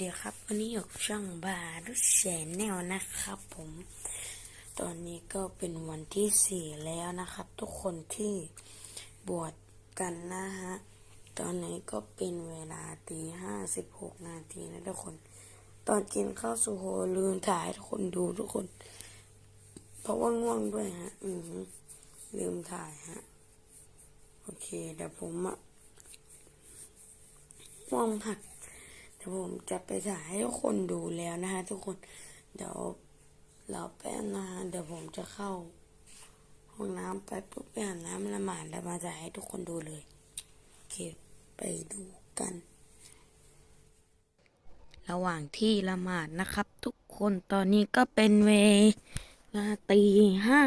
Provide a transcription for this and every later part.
ดีครับ วันนี้อยู่ช่องบารุแชนแนลนะครับผม ตอนนี้ก็เป็นวันที่สี่แล้วนะครับ ทุกคนที่บวชกันนะฮะ ตอนนี้ก็เป็นเวลาตีห้าสิบหกนาทีนะทุกคน ตอนกินข้าวสุโหลืมถ่ายทุกคนดูทุกคน เพราะว่าง่วงด้วยฮะ อือหือลืมถ่ายฮะ โอเคเดี๋ยวผมอะง่วงหัก ดี๋ยวผมจะไปถ่ายให้ทุกคนดูแล้วนะฮะทุกคน เดี๋ยวเราแป๊บนะฮะเดี๋ยวผมจะเข้า ห้องน้ำไปปุ๊บไปอาบน้ำละหมาดแล้วมาถ่ายให้ทุกคนดูเลยโอเคไปดูกัน ระหว่างที่ละหมาดนะครับ ทุกคนตอนนี้ก็เป็นเวลาตีห้า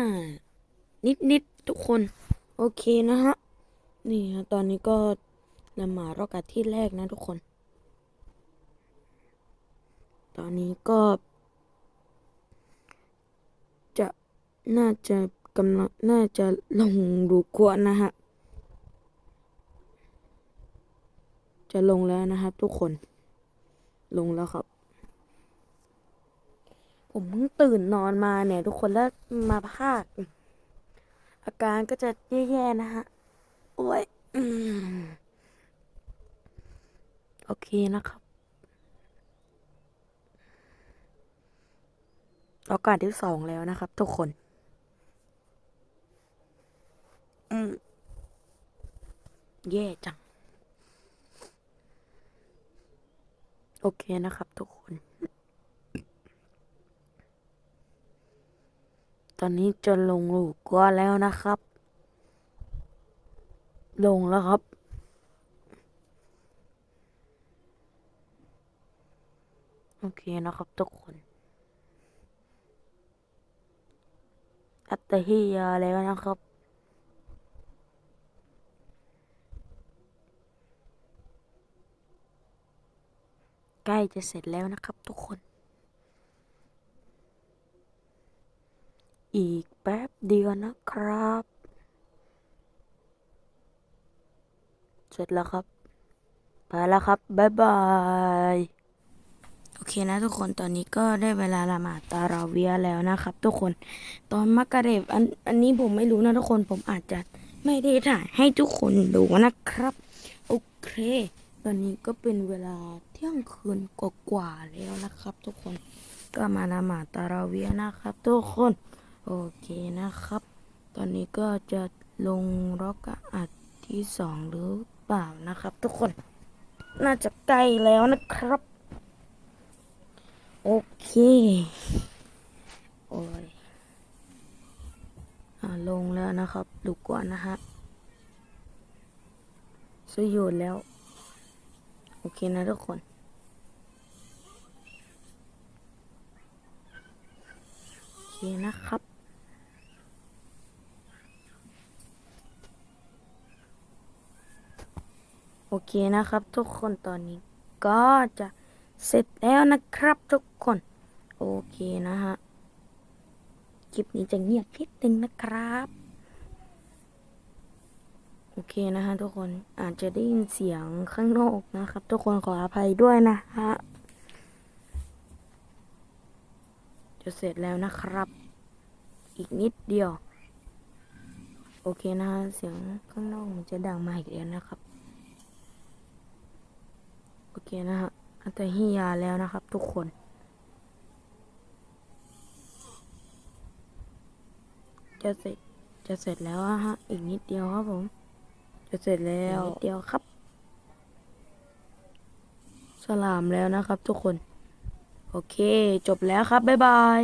นิดๆทุกคน โอเคนะฮะนี่ฮะตอนนี้ก็ละหมาดรอกาที่แรกนะทุกคน ตอนนี้ก็ จะน่าจะกำลังน่าจะลงดูกวนนะฮะ จะลงแล้วนะครับ ทุกคน ลงแล้วครับ ผมเพิ่งตื่นนอนมาเนี่ย ทุกคนแล้วมาพากอาการก็จะแย่ๆนะฮะ โอ้ยอโอเคนะครับ โอกาสที่สองแล้วนะครับ ทุกคน อืมแย่จัง โอเคนะครับ ทุกคน ตอนนี้จะลงลูกกว่าแล้วนะครับ ลงแล้วครับโอเคนะครับทุกคน อัตฮิยาแล้วนะครับ ใกล้จะเสร็จแล้วนะครับทุกคน อีกแป๊บเดียวนะครับ เสร็จแล้วครับ ไปแล้วครับ บ๊ายบาย อเคนะทุกคนตอนนี้ก็ได้เวลาละหมาดตาราเวียแล้วนะครับ ทุกคนตอนมักกะเรบอันอันนี้ผมไม่รู้นะทุกคนผมอาจจะไม่ได้ถ่ายให้ทุกคนดูนะครับ โอเค ตอนนี้ก็เป็นเวลาเที่ยงคืนกว่าๆแล้วนะครับ ทุกคนก็มาละหมาดตาราเวียนะครับ ทุกคนโอเคนะครับ ตอนนี้ก็จะลงร็อกอัดที่สองหรือเปล่านะครับ ทุกคน น่าจะใกล้แล้วนะครับ โอเค โอ้ยอลงแล้วนะครับดูก่อนนะฮะสยดแล้ว โอเคนะทุกคนโอเคนะครับโอเคนะครับ ทุกคนตอนนี้ก็จะ เสร็จแล้วนะครับทุกคน โอเคนะฮะ คลิปนี้จะเงียบนิดนึงนะครับ โอเคนะฮะทุกคนอาจจะได้ยินเสียงข้างนอกนะครับ ทุกคนขออภัยด้วยนะฮะ จะเสร็จแล้วนะครับ อีกนิดเดียว โอเคนะฮะเสียงข้างนอกมันจะดังมาอีกแล้วนะครับ โอเคนะฮะ อัตฮิยาแล้วนะครับทุกคน จะเสร็จจะเสร็จแล้วอะฮะ อีกนิดเดียวครับผม จะเสร็จแล้วนิดเดียวครับ สลามแล้วนะครับทุกคน โอเค จบแล้วครับ บ๊ายบาย